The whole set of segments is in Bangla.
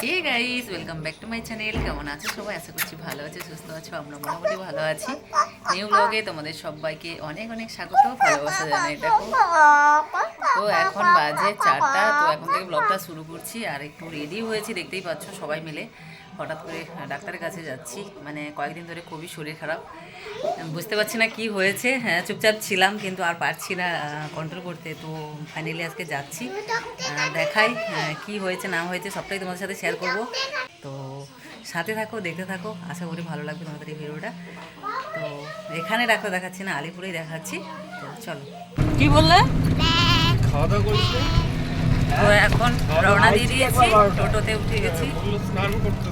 Hey guys welcome back to my channel কেমন আছো সবাই? আশা করছি ভালো আছে, সুস্থ আছো, আমরা মোটামুটি ভালো আছি। নিউ ব্লগে তোমাদের সবাইকে অনেক অনেক স্বাগত, ভালোবাসা জানাই, দেখো। তো এখন বাজে চারটা, তো এখন থেকে ব্লগটা শুরু করছি, আর একটু রেডি হয়েছি, দেখতেই পাচ্ছ সবাই মিলে। হঠাৎ করে ডাক্তারের কাছে যাচ্ছি। মানে কয়েকদিন ধরে খুবই শরীর খারাপ। বুঝতে পারছি না কি হয়েছে। হ্যাঁ চুপচাপ ছিলাম কিন্তু আর পারছি না কন্ট্রোল করতে। তো ফাইনালি আজকে যাচ্ছি। দেখাই কি হয়েছে না হয়েছে সবটাই তোমাদের সাথে শেয়ার করব। তো সাথে থাকো দেখতে থাকো। আশা করি ভালো লাগবে তোমাদের এই ভিডিওটা। তো এখানে ডাক্তার দেখাচ্ছি না আলিপুরেই দেখাচ্ছি। তো চলো। কি বললে? খাওয়া দাওয়া করেছে? তো এখন রওনা দিয়ে দিয়েছি, টোটোতে উঠে গেছি।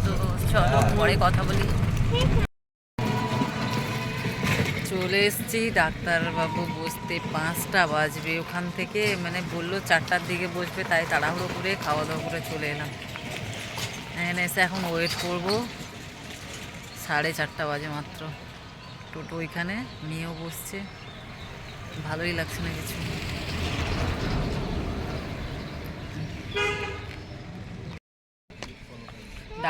তো চলো, পরে কথা বলি। চলে এসছি, ডাক্তারবাবু বসতে পাঁচটা বাজবে ওখান থেকে। মানে বলল চারটার দিকে বসবে, তাই তাড়াহুড়ো করে খাওয়া দাওয়া করে চলে এলাম। এখানে এসে এখন ওয়েট করব। সাড়ে চারটা বাজে মাত্র। টোটো ওইখানে মেয়েও বসছে। ভালোই লাগছে না কিছু।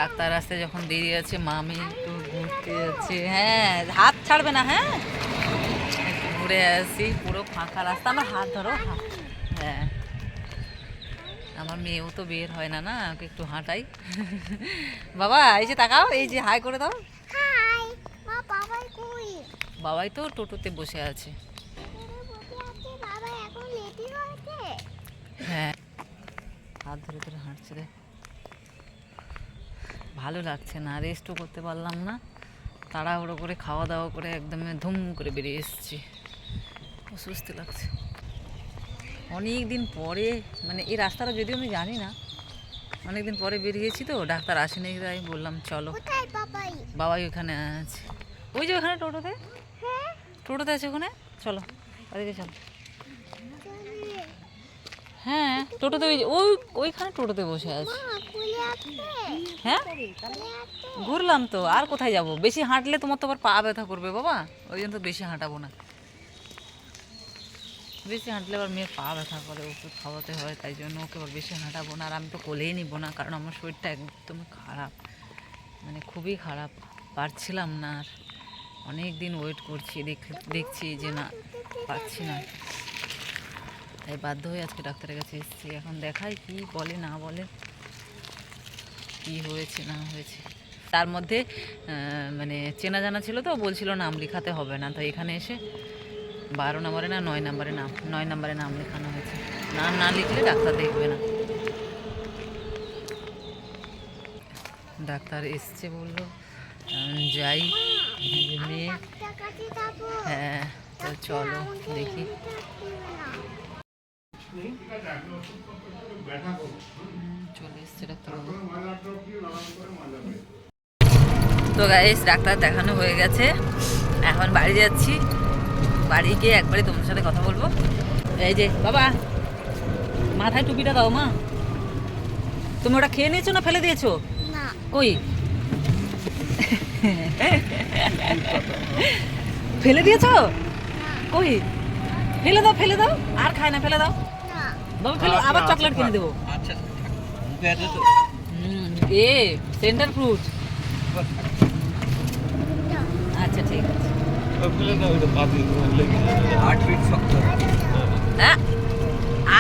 ডাক্তার আসতে যখন দেরি আছে মামি একটু ঘুরতে যাচ্ছে। হ্যাঁ হাত ছাড়বে না হ্যাঁ? একটু ঘুরে আসি পুরো ফাঁকা রাস্তা। আমার হাত ধরো হ্যাঁ। আমার মেয়েও তো বের হয় না না? ওকে একটু হাঁটাই। বাবা এই যে তাকাও এই যে হাই করে দাও। বাবাই তো টোটোতে বসে আছে। হ্যাঁ। হাত ধরে ধরে হাঁটছে রে ভালো লাগছে না রেস্টও করতে পারলাম না। তাড়াহুড়ো করে খাওয়া দাওয়া করে একদম ধুম করে বেরিয়ে এসেছি। অসুস্থ লাগছে। অনেক দিন পরে মানে এই রাস্তাটা যদিও আমি জানি না অনেক দিন পরে বেরিয়েছি তো ডাক্তার আসেনি তাই বললাম চলো। বাবাই? ওখানে আছে। ওই যে ওখানে টোটোতে? হ্যাঁ। টোটোতে আছে ওখানে? চলো ওদিকে চলো। হ্যাঁ টোটোতে ওই ওই ওইখানে টোটোতে বসে আছে। হ্যাঁ? ঘুরলাম তো, আর কোথায় যাব? বেশি হাঁটলে তোমার তো আবার পা ব্যথা করবে বাবা। ওই জন্য তো বেশি হাঁটাবো না। বেশি হাঁটলে আবার মেয়ের পা ব্যথা করে, ওষুধ খাওয়াতে হয়, তাই জন্য ওকে আবার বেশি হাঁটাবো না। আর আমি তো কোলেই নিব না, কারণ আমার শরীরটা একদম খারাপ। মানে খুবই খারাপ, পারছিলাম না আর। অনেক দিন ওয়েট করছি, দেখ- দেখছি যে না, পারছি না। তাই বাধ্য হয়ে আজকে ডাক্তারের কাছে এসেছি। এখন দেখাই কি বলে, না বলে। কি হয়েছে না হয়েছে। তার মধ্যে মানে চেনা জানা ছিল তো বলছিল নাম লেখাতে হবে না। তো এখানে এসে বারো নম্বরে না নয় নম্বরে নাম নয় নম্বরে নাম লেখানো হয়েছে। নাম না লিখলে ডাক্তার দেখবে না। ডাক্তার এসছে বলল যাই মেয়ে হ্যাঁ তো চলো দেখি। তো গাইস ডাক্তার দেখানো হয়ে গেছে। এখন বাড়ি যাচ্ছি। বাড়ি গিয়ে একবারে তোমার সাথে কথা বলব। এই যে বাবা মাথায় টুপিটা দাও মা। তুমি ওটা খেয়ে নিয়েছো না ফেলে দিয়েছ? কই? ফেলে দিয়েছ? কই? ফেলে দাও ফেলে দাও। আর খায় না ফেলে দাও। না বাবা আবার চকলেট কিনে দেবো। আচ্ছা হুম, এ সেন্টার ফ্রুট আচ্ছা ঠিক আছে।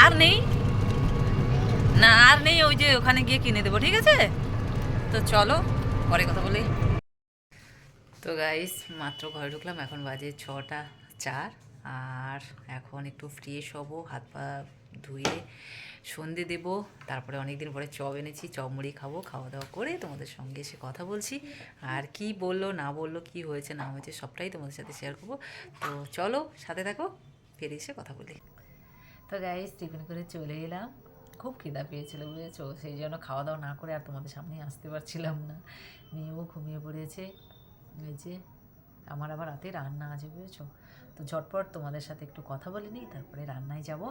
আর নেই। না আর নেই ওই যে ওখানে গিয়ে কিনে দেবো ঠিক আছে? তো চলো পরে কথা বলি। তো গাইস মাত্র ঘরে ঢুকলাম এখন বাজে ছটা চার আর এখন একটু ফ্রেশ হব হাত পা ধুয়ে সন্ধে দেব, তারপরে অনেক দিন পরে চপ এনেছি, চপ মুড়ি খাব খাওয়া দাওয়া করে তোমাদের সঙ্গে এসে কথা বলছি। আর কি বলল, না বলল, কি হয়েছে, না হয়েছে, সবটাই তোমাদের সাথে শেয়ার করব। তো চলো, সাথে থাকো, ফিরে এসে কথা বলি। তো গাইস টিফিন করে চলে এলাম। খুব খিদা পেয়েছিল, বুঝেছ? সেই জন্য খাওয়া দাওয়া না করে আর তোমাদের সামনে আসতে পারছিলাম না। মেয়েও ঘুমিয়ে পড়েছে। এই যে, আমার আবার রাতে রান্না আছে, বুঝেছ? তো ঝটপট তোমাদের সাথে একটু কথা বলে নিই, তারপরে রান্নায় যাব।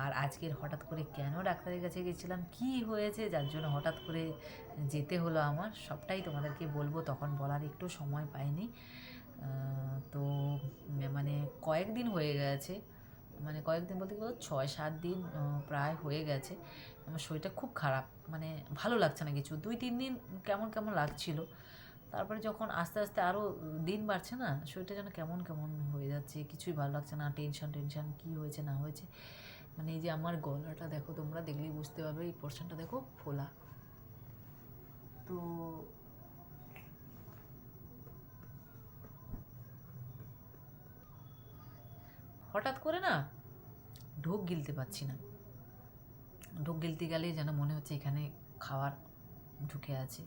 আর আজকের হঠাৎ করে কেন ডাক্তারের কাছে গেছিলাম, কি হয়েছে, যার জন্য হঠাৎ করে যেতে হলো আমার, সবটাই তোমাদেরকে বলব, তখন বলার একটু সময় পাইনি। তো মানে কয়েকদিন হয়ে গেছে মানে কয়েকদিন বলতে কি বলো ছয় সাত দিন প্রায় হয়ে গেছে। আমার শরীরটা খুব খারাপ মানে ভালো লাগছে না কিছু, দুই তিন দিন কেমন কেমন লাগছিল। তারপরে যখন আস্তে আস্তে আরও দিন বাড়ছে না, শরীরটা যেন কেমন কেমন হয়ে যাচ্ছে, কিছুই ভালো লাগছে না টেনশন টেনশন কী হয়েছে, না হয়েছে। মানে এই যে আমার গলাটা দেখো, তোমরা দেখলেই বুঝতে পারবে, এই পোর্শনটা দেখো ফোলা। তো হঠাৎ করে না ঢোক গিলতে পারছি না। ঢোক গিলতে গেলে যেন মনে হচ্ছে এখানে খাওয়ার ঢুকে আছে।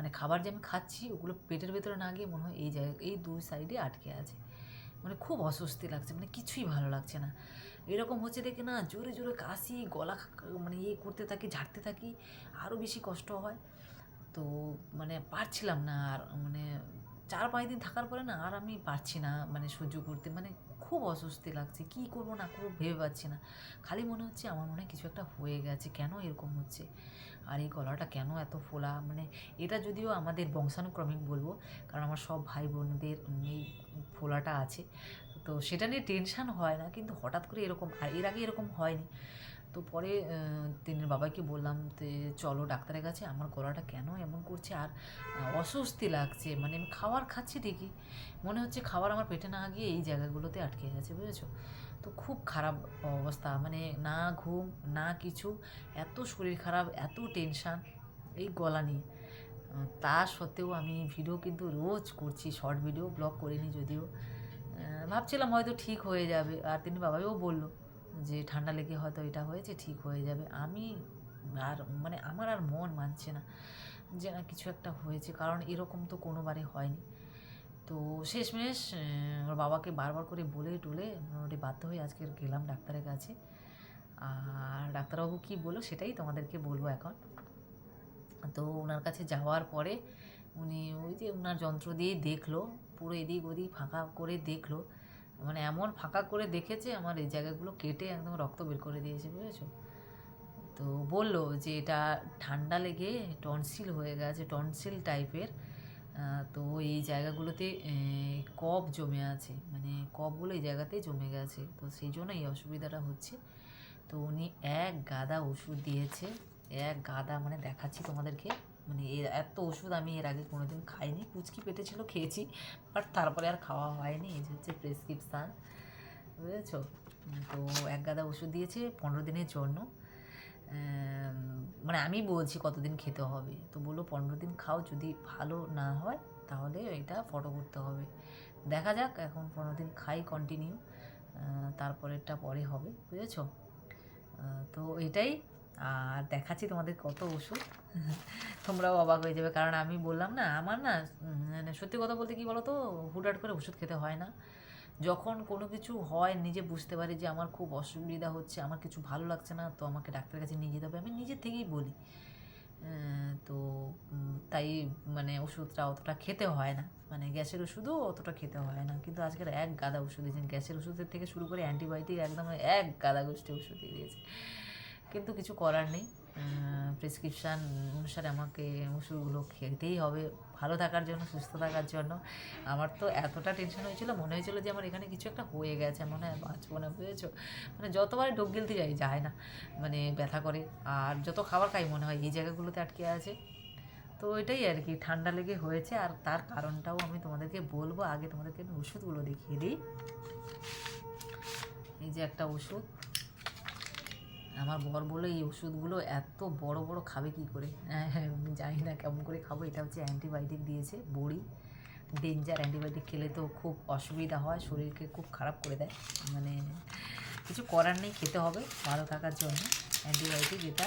মানে খাবার যে আমি খাচ্ছি, ওগুলো পেটের ভেতরে না গিয়ে মনে হয় এই জায়গায় এই দুই সাইডে আটকে আছে। মানে খুব অস্বস্তি লাগছে মানে কিছুই ভালো লাগছে না। এরকম হচ্ছে দেখে না জোরে জোরে কাশি, গলা মানে ইয়ে করতে থাকি, ঝাড়তে থাকি আরও বেশি কষ্ট হয়। তো মানে পারছিলাম না আর মানে চার পাঁচ দিন থাকার পরে না আর আমি পারছি না মানে সহ্য করতে। মানে খুব অস্বস্তি লাগছে। কী করব না করব ভেবে পাচ্ছি না। খালি মনে হচ্ছে আমার মনে কিছু একটা হয়ে গেছে। কেন এরকম হচ্ছে? আর এই গলাটা কেন এত ফোলা? মানে এটা যদিও আমাদের বংশানুক্রমিক বলব, কারণ আমার সব ভাই বোনদের এই ফোলাটা আছে। তো সেটা নিয়ে টেনশান হয় না, কিন্তু হঠাৎ করে এরকম, আর এর আগে এরকম হয়নি। তো পরে তিনের বাবাকে বললাম যে, চলো ডাক্তারের কাছে, আমার গলাটা কেন এমন করছে? আর অস্বস্তি লাগছে। মানে আমি খাবার খাচ্ছি ঠিকই। মনে হচ্ছে খাবার আমার পেটে না গিয়ে এই জায়গাগুলোতে আটকে গেছে, বুঝেছ? তো খুব খারাপ অবস্থা। মানে না ঘুম, না কিছু। এত শরীর খারাপ, এত টেনশান এই গলা নিয়ে। তা সত্ত্বেও আমি ভিডিও কিন্তু রোজ করছি, শর্ট ভিডিও, ব্লগ করিনি যদিও। ভাবছিলাম হয়তো ঠিক হয়ে যাবে। আর তিনি বাবাও বলল যে ঠান্ডা লেগে হয়তো এটা হয়েছে, ঠিক হয়ে যাবে। আমি আর মানে আমার আর মন মানছে না যে না কিছু একটা হয়েছে, কারণ এরকম তো কোনোবারে হয়নি। তো শেষমেশ ওর বাবাকে বারবার করে বলে টুলে মোটামুটি বাধ্য হয়ে আজকে গেলাম ডাক্তারের কাছে। আর ডাক্তারবাবু কী বলল সেটাই তোমাদেরকে বলব এখন। তো ওনার কাছে যাওয়ার পরে উনি ওই যে ওনার যন্ত্র দিয়ে দেখল, পুরো এদিক ওদিক ফাঁকা করে দেখল। মানে এমন ফাঁকা করে দেখেছে, আমার এই জায়গাগুলো কেটে একদম রক্ত বের করে দিয়েছে, বুঝেছ? তো বলল যে এটা ঠান্ডা লেগে টনসিল হয়ে গেছে, টনসিল টাইপের। তো এই জায়গাগুলোতে কফ জমে আছে মানে কফগুলো এই জায়গাতে জমে গেছে। তো সেই জন্য এই অসুবিধাটা হচ্ছে। তো উনি এক গাদা ওষুধ দিয়েছে, এক গাদা মানে দেখাচ্ছি তোমাদেরকে। মানে এর এত ওষুধ আমি এর আগে কোনোদিন খাইনি। কুচকি পেটে ছিল, খেয়েছি বাট তারপরে আর খাওয়া হয়নি। এই যে হচ্ছে প্রেসক্রিপশান বুঝেছ? তো এক গাদা ওষুধ দিয়েছে পনেরো দিনের জন্য। মানে আমি বলছি কতদিন খেতে হবে। তো বলল পনেরো দিন খাও, যদি ভালো না হয় তাহলে এটা ফটো করতে হবে। দেখা যাক, এখন পনেরো দিন খাই কন্টিনিউ তারপরেরটা পরে হবে, বুঝেছ? তো এটাই আর দেখাচ্ছি তোমাদের কত ওষুধ। তোমরাও অবাক হয়ে যাবে, কারণ আমি বললাম না, আমার না মানে সত্যি কথা বলতে কি বলো তো হুটহাট করে ওষুধ খেতে হয় না। যখন কোনো কিছু হয়, নিজে বুঝতে পারি যে আমার খুব অসুবিধা হচ্ছে, আমার কিছু ভালো লাগছে না, তো আমাকে ডাক্তারের কাছে নিয়ে যেতে হবে। আমি নিজের থেকেই বলি তো তাই মানে ওষুধটা অতটা খেতে হয় না। মানে গ্যাসের ওষুধও অতটা খেতে হয় না। কিন্তু আজকের এক গাদা ওষুধ দিয়েছেন। গ্যাসের ওষুধের থেকে শুরু করে অ্যান্টিবায়োটিক একদম এক গাদা গোষ্ঠী ওষুধ দিয়ে দিয়েছে। কিন্তু কিছু করার নেই। প্রেসক্রিপশান অনুসারে আমাকে ওষুধগুলো খেতেই হবে, ভালো থাকার জন্য, সুস্থ থাকার জন্য। আমার তো এতটা টেনশন হয়েছিল, মনে হয়েছিল যে আমার এখানে কিছু একটা হয়ে গেছে, মনে হয় বাঁচবো না, বুঝেছ? মানে যতবারই ঢোক গিলতে যাই, যায় না মানে ব্যথা করে। আর যত খাবার খাই, মনে হয় এই জায়গাগুলোতে আটকে আছে। তো এটাই আর কি, ঠান্ডা লেগে হয়েছে। আর তার কারণটাও আমি তোমাদেরকে বলব, আগে তোমাদেরকে আমি ওষুধগুলো দেখিয়ে দিই। এই যে একটা ওষুধ। আমার বর বলে এই ওষুধগুলো এত বড় বড় খাবে কি করে? হ্যাঁ হ্যাঁ আমি জানি না কেমন করে খাব। এটা হচ্ছে অ্যান্টিবায়োটিক দিয়েছে বড়ি। ডেঞ্জার অ্যান্টিবায়োটিক খেলে তো খুব অসুবিধা হয়, শরীরকে খুব খারাপ করে দেয়। মানে কিছু করার নেই, খেতে হবে ভালো থাকার জন্য অ্যান্টিবায়োটিক এটা।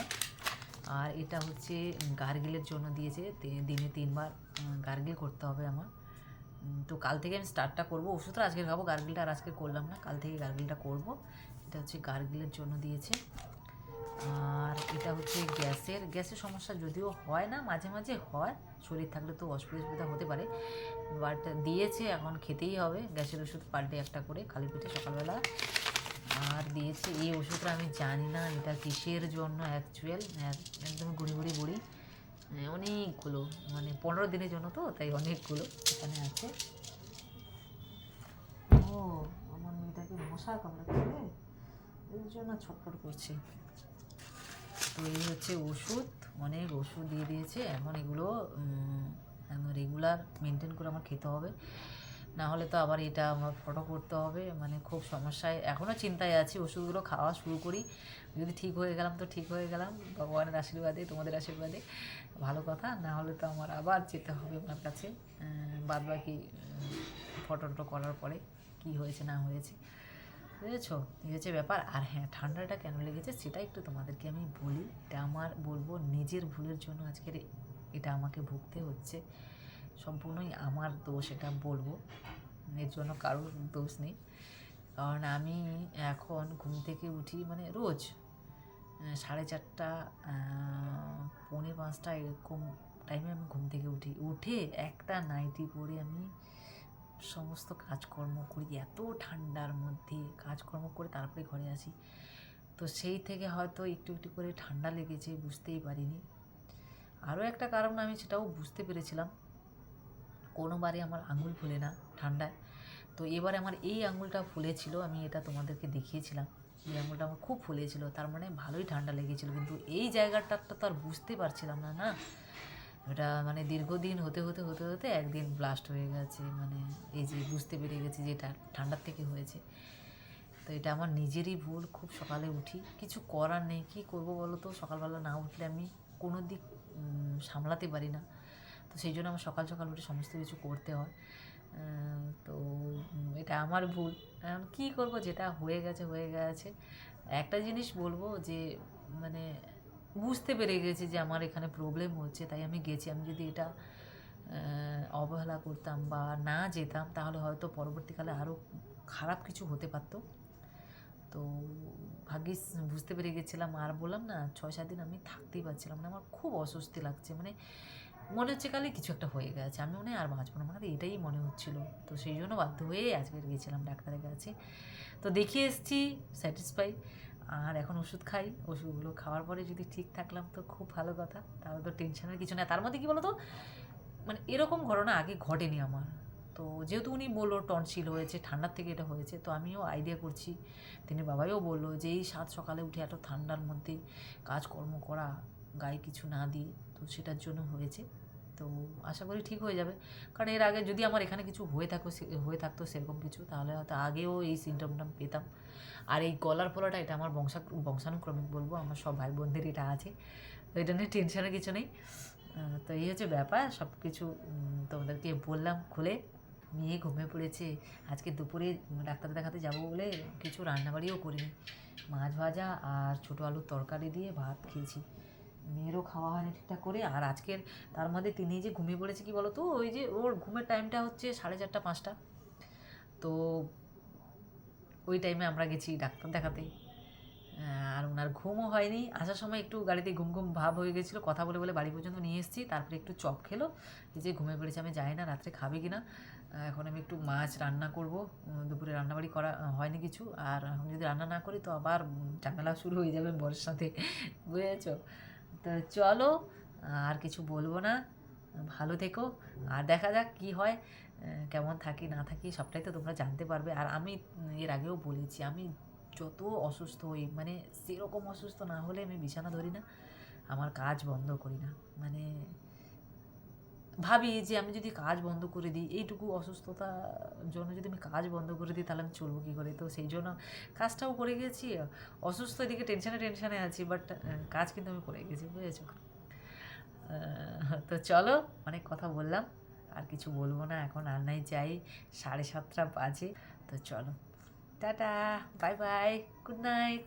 আর এটা হচ্ছে গার্গিলের জন্য দিয়েছে। দিনে তিনবার গার্গিল করতে হবে আমার। তো কাল থেকে আমি স্টার্টটা করব। ওষুধটা আজকে খাব, গার্গিলটা আর আজকে করলাম না। কাল থেকে গার্গিলটা করব। এটা হচ্ছে গার্গিলের জন্য দিয়েছে। আর এটা হচ্ছে গ্যাসের গ্যাসের সমস্যা যদিও হয় না, মাঝে মাঝে হয়, শরীর থাকলে তো অসুবিধা হতে পারে বাট দিয়েছে এখন খেতেই হবে, গ্যাসের ওষুধ ডে একটা করে, খালি পেটে সকালবেলা, আর দিয়েছে এই ওষুধটা আমি জানি না, এটা কিসের জন্য অ্যাকচুয়াল একদম গুড়ি গুড়ি বুড়ি মানে অনেকগুলো মানে পনেরো দিনের জন্য তো, তাই অনেকগুলো এখানে আছে ও, আমার মেয়েটাকে মশা কামড়াচ্ছে। এর জন্য ছটফট করছি তো এই হচ্ছে ওষুধ, অনেক ওষুধ দিয়ে দিয়েছে। এখন এগুলো রেগুলার মেনটেন করে আমার খেতে হবে। না হলে তো আবার এটা আমার ফটো করতে হবে। মানে খুব সমস্যায় এখনও চিন্তায় আছি, ওষুধগুলো খাওয়া শুরু করি। যদি ঠিক হয়ে গেলাম তো ঠিক হয়ে গেলাম। ভগবানের আশীর্বাদে, তোমাদের আশীর্বাদে। ভালো কথা, না হলে তো আমার আবার যেতে হবে ওনার কাছে। বাদ বাকি ফটো টটো করার পরে কি হয়েছে না হয়েছে। বুঝেছ? এই হচ্ছে ব্যাপার। আর হ্যাঁ ঠান্ডাটা কেন লেগেছে সেটা একটু তোমাদেরকে আমি বলি। এটা আমার বলব নিজের ভুলের জন্য আজকের এটা আমাকে ভুগতে হচ্ছে। সম্পূর্ণই আমার দোষ এটা বলব। এর জন্য কারোর দোষ নেই। কারণ আমি এখন ঘুম থেকে উঠি মানে রোজ সাড়ে চারটা পৌনে পাঁচটা এরকম টাইমে আমি ঘুম থেকে উঠি। উঠে একটা নাইটি পরে আমি সমস্ত কাজকর্ম করি, এত ঠান্ডার মধ্যে কাজকর্ম করে তারপরে ঘরে আসি। তো সেই থেকে হয়তো একটু একটু করে ঠান্ডা লেগেছে, বুঝতেই পারিনি। আরও একটা কারণ আমি সেটাও বুঝতে পেরেছিলাম। কোনোবারে আমার আঙুল ফুলে না ঠান্ডায়। তো এবারে আমার এই আঙুলটা ফুলেছিল, আমি এটা তোমাদেরকে দেখিয়েছিলাম। এই আঙুলটা আমার খুব ফুলেছিল, তার মানে ভালোই ঠান্ডা লেগেছিল। কিন্তু এই জায়গাটা তো আর বুঝতে পারছিলাম না না? এটা মানে দীর্ঘদিন হতে হতে হতে হতে একদিন ব্লাস্ট হয়ে গেছে মানে এই যে বুঝতে পেরে গেছি যে এটা ঠান্ডার থেকে হয়েছে। তো এটা আমার নিজেরই ভুল, খুব সকালে উঠি। কিছু করার নেই, কী করব বলো তো? সকালবেলা না উঠলে আমি কোনো দিক সামলাতে পারি না। তো সেই জন্য আমার সকাল সকাল উঠে সমস্ত কিছু করতে হয়। তো এটা আমার ভুল। কী করব? যেটা হয়ে গেছে হয়ে গেছে। একটা জিনিস বলব যে মানে বুঝতে পেরে গেছি যে আমার এখানে প্রবলেম হচ্ছে, তাই আমি গেছি। আমি যদি এটা অবহেলা করতাম বা না যেতাম, তাহলে হয়তো পরবর্তীকালে আরও খারাপ কিছু হতে পারতো। তো ভাগ্যিস বুঝতে পেরে গেছিলাম। আর বললাম না, ছয়, সাত দিন আমি থাকতেই পারছিলাম না। আমার খুব অস্বস্তি লাগছে। মানে মনে হচ্ছে কালে কিছু একটা হয়ে গেছে। আমি মনে হয় আর বাঁচবো না। মানে এটাই মনে হচ্ছিল। তো সেই জন্য বাধ্য হয়ে আজকে গিয়েছিলাম ডাক্তারের কাছে। তো দেখিয়ে এসেছি স্যাটিসফাই আর এখন ওষুধ খাই, ওষুধগুলো খাওয়ার পরে যদি ঠিক থাকলাম তো খুব ভালো কথা। তাহলে তো টেনশনের কিছু না তার মধ্যে কী বলতো? মানে এরকম ঘটনা আগে ঘটেনি আমার। তো যেহেতু উনি বলল টনসিল হয়েছে, ঠান্ডার থেকে এটা হয়েছে, তো আমিও আইডিয়া করছি। তিনি বাবাইও বলল যে, এই সাত সকালে উঠে এত ঠান্ডার মধ্যে কাজকর্ম করা, গায়ে কিছু না দিয়ে, তো সেটার জন্য হয়েছে। তো আশা করি ঠিক হয়ে যাবে। কারণ এর আগে যদি আমার এখানে কিছু হয়ে থাকো হয়ে থাকতো সেরকম কিছু, তাহলে হয়তো আগেও এই সিমটমটা পেতাম। আর এই গলার ফোলাটা এটা আমার বংশা, বংশানুক্রমিক বলব, আমার সব ভাই বোনদের এটা আছে। তো এটা নিয়ে টেনশনের কিছু নেই। তো এই হচ্ছে ব্যাপার সব কিছু তোমাদেরকে বললাম খুলে। মেয়ে ঘুমিয়ে পড়েছে, আজকে দুপুরে ডাক্তার দেখাতে যাব বলে কিছু রান্নাবাড়িও করিনি। মাছ ভাজা আর ছোটো আলুর তরকারি দিয়ে ভাত খেয়েছি। মেয়েরও খাওয়া হয়নি ঠিকঠাক করে। আর আজকের তার মধ্যে তিনি যে ঘুমিয়ে পড়েছে কি বলো তো ওই যে ওর ঘুমের টাইমটা হচ্ছে সাড়ে চারটা, পাঁচটা। তো ওই টাইমে আমরা গেছি ডাক্তার দেখাতে। আর ওনার ঘুমও হয়নি। আসার সময় একটু গাড়িতে ঘুম ঘুম ভাব হয়ে গেছিল। কথা বলে বলে বাড়ি পর্যন্ত নিয়ে এসেছি। তারপরে একটু চপ খেলো। যে ঘুমিয়ে পড়েছে, আমি যাই না রাত্রে খাবে কি না এখন আমি একটু মাছ রান্না করব। দুপুরে রান্নাবাড়ি করা হয়নি কিছু। আর এখন যদি রান্না না করি, তো আবার ঝামেলা শুরু হয়ে যাবে বরের সাথে। বুঝেছ? তো চলো, আর কিছু বলব না। ভালো থেকো। আর দেখা যাক কি হয়, কেমন থাকি, না থাকি, সবটাই তো তোমরা জানতে পারবে। আর আমি এর আগেও বলেছি, আমি যত অসুস্থ হই মানে সেরকম অসুস্থ না হলে আমি বিছানা ধরি না, আমার কাজ বন্ধ করি না। মানে ভাবি যে আমি যদি কাজ বন্ধ করে দিই, এইটুকু অসুস্থতার জন্য যদি আমি কাজ বন্ধ করে দিই, তাহলে আমি চলবো কী করে? তো সেই জন্য কাজটাও করে গেছি, অসুস্থ এদিকে টেনশনে টেনশনে আছি বাট কাজ কিন্তু আমি করে গেছি, বুঝেছ? তো চলো, অনেক কথা বললাম, আর কিছু বলব না, এখন রান্নায় যাই, সাড়ে সাতটা বাজে, তো চলো। Tata bye bye good night